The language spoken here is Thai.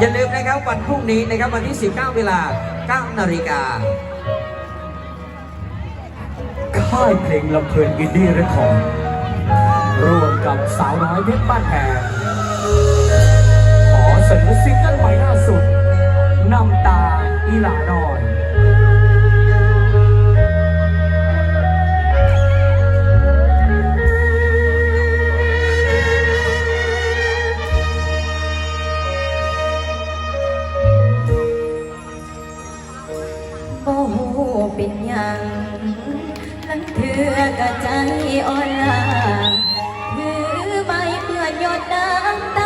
อย่าลืมนะครับวันพรุ่งนี้นะครับวันที่ 19 เวลา 9 นาฬิกาค่ายเพลงลำเพลินอินดี้เรคคอร์ดร่วมกับสาวน้อยเพชรบ้านแพงขอเสนอซิงเกิลใหม่ล่าสุด น้ำตาอีหลาน้อย เป็นยังลังเธอกระใจอ่อนลาถือไม่เพื่อนหยดน้ำตา